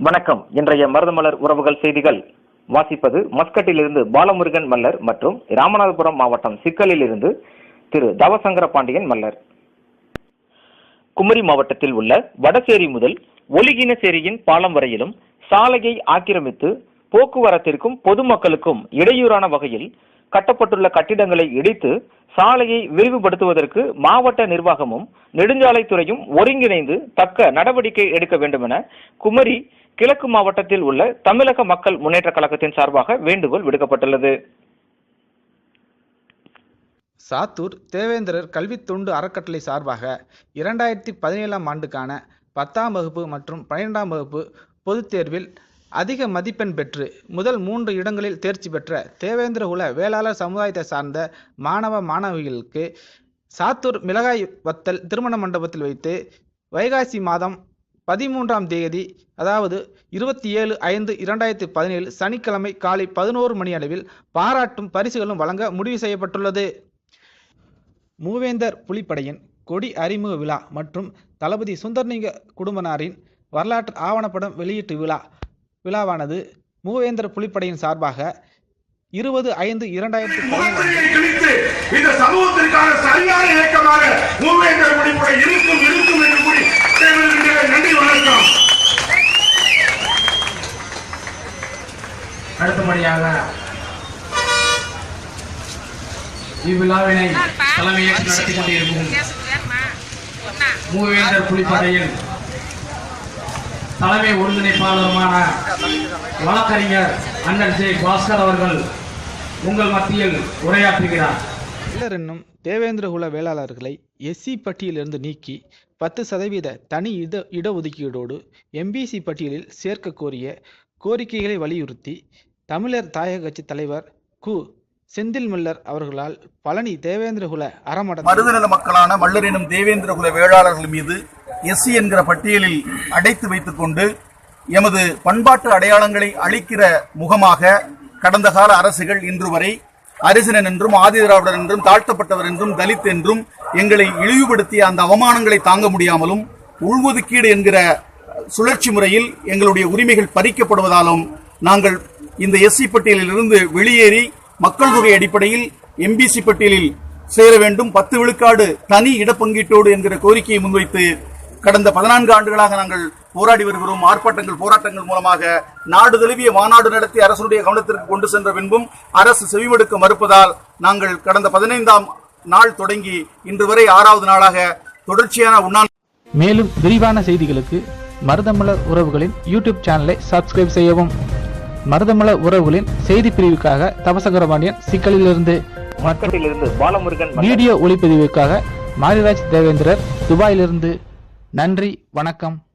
வணக்கம். இன்றைய மருதமலர் உறவுகள் செய்திகள். வாசிப்பது மஸ்கட்டிலிருந்து பாலமுருகன் மல்லர் மற்றும் ராமநாதபுரம் மாவட்டம் சிக்கலில் இருந்து திரு தவசங்கர பாண்டியன் மல்லர். குமரி மாவட்டத்தில் உள்ள வடசேரி முதல் ஒலிகினசேரியின் பாலம் வரையிலும் சாலையை ஆக்கிரமித்து போக்குவரத்திற்கும் பொதுமக்களுக்கும் இடையூறான வகையில் கட்டப்பட்டுள்ள கட்டிடங்களை இடித்து சாலையை விரிவுபடுத்துவதற்கு மாவட்ட நிர்வாகமும் நெடுஞ்சாலைத்துறையும் ஒருங்கிணைந்து தக்க நடவடிக்கை எடுக்க வேண்டும் என குமரி கிழக்கு மாவட்டத்தில் உள்ள தமிழக மக்கள் முன்னேற்ற கழகத்தின் சார்பாக வேண்டுகோள் விடுக்கப்பட்டுள்ளது. சாத்தூர் தேவேந்திரர் கல்வி தொண்டு அறக்கட்டளை சார்பாக இரண்டாயிரத்தி பதினேழாம் ஆண்டுக்கான பத்தாம் வகுப்பு மற்றும் பன்னிரெண்டாம் வகுப்பு பொதுத் தேர்வில் அதிக மதிப்பெண் பெற்று முதல் மூன்று இடங்களில் தேர்ச்சி பெற்ற தேவேந்திரகுல வேளாளர் சமுதாயத்தை சார்ந்த மாணவ மாணவிகளுக்கு சாத்தூர் மிளகாய் வத்தல் திருமண மண்டபத்தில் வைத்து வைகாசி மாதம் பதிமூன்றாம் தேதி அதாவது இருபத்தி ஏழு ஐந்து இரண்டாயிரத்தி பதினேழு சனிக்கிழமை காலை பதினோரு மணி அளவில் பாராட்டும் பரிசுகளும் வழங்க முடிவு செய்யப்பட்டுள்ளது. மூவேந்தர் புலிப்படையின் கொடி அறிமுக விழா மற்றும் தளபதி சுந்தர்லிங்க குடும்பனாரின் வரலாற்று ஆவணப்படம் வெளியீட்டு விழா விழாவானது மூவேந்தர் புலிப்படையின் சார்பாக இருபது ஐந்து இரண்டாயிரத்தி இந்த சமூகத்திற்கான சரியான இயக்கமாக மூவேந்தர் முடிவுரை இருக்கும் இருக்கும் என்று கூறி விடைபெறுகின்றேன். நன்றி வணக்கம் அடுத்தபடியாக இவ்விழாவினை தலைமையேற்று நடத்தி கொண்டிருக்கும் மூவேந்தர் புலிப்படையின் தலைமை ஒருங்கிணைப்பாளருமான வழக்கறிஞர் அண்ணன் ஜே பாஸ்கர் அவர்கள் உங்கள் மத்தியில் உரையாற்றுகிறார். சிலர் என்னும் தேவேந்திரகுல வேளாளர்களை எஸ்சி பட்டியலிருந்து நீக்கி பத்து சதவீத தனி இட இடஒதுக்கீடோடு எம்பிசி பட்டியலில் சேர்க்க கோரிய கோரிக்கைகளை வலியுறுத்தி தமிழர் தாயக கட்சி தலைவர் கு. செந்தில் மல்லர் அவர்களால் பழனி தேவேந்திரகுல அறமட மருதநல மக்களான மல்லரினும் தேவேந்திரகுல வேளாளர்கள் மீது எஸ்சி என்கிற பட்டியலில் அடைத்து வைத்துக் கொண்டு எமது பண்பாட்டு அடையாளங்களை அளிக்கிற முகமாக கடந்த கால அரசுகள் இன்று வரை அரிசனன் என்றும் ஆதிதிராவிடர் என்றும் தாழ்த்தப்பட்டவர் என்றும் தலித் என்றும் எங்களை இழிவுபடுத்திய அந்த அவமானங்களை தாங்க முடியாமலும் உள்ஒதுக்கீடு என்கிற சுழற்சி முறையில் எங்களுடைய உரிமைகள் பறிக்கப்படுவதாலும் நாங்கள் இந்த எஸ்சி பட்டியலில் இருந்து வெளியேறி மக்கள் தொகை அடிப்படையில் எம்பிசி பட்டியலில் சேர வேண்டும். பத்து விழுக்காடு தனி இடப்பங்கீட்டோடு என்கிற கோரிக்கையை முன்வைத்து கடந்த பதினான்கு ஆண்டுகளாக நாங்கள் போராடி வருகிறோம். ஆர்ப்பாட்டங்கள் போராட்டங்கள் மூலமாக நாடு தழுவிய மாநாடு நடத்தி அரசுடைய கவனத்திற்கு கொண்டு சென்ற பின்பும் அரசு செவிமடுக்க மறுப்பதால் நாங்கள் கடந்த பதினைந்தாம் நாள் தொடங்கி இன்று வரை ஆறாவது நாளாக தொடர்ச்சியான உண்ணா மேலும் விரிவான செய்திகளுக்கு மருதமலர் உறவுகளின் யூடியூப் சேனலை சப்ஸ்கிரைப் செய்யவும். மருதமலர் உறவுகளின் செய்தி பிரிவுக்காக தபசகரபாண்டியன் சிக்கலிலிருந்து மஸ்கட்டிலிருந்து பாலமுருகன் வீடியோ ஒளிப்பதிவுக்காக மாரிராஜ் தேவேந்திரர் துபாயிலிருந்து. நன்றி வணக்கம்.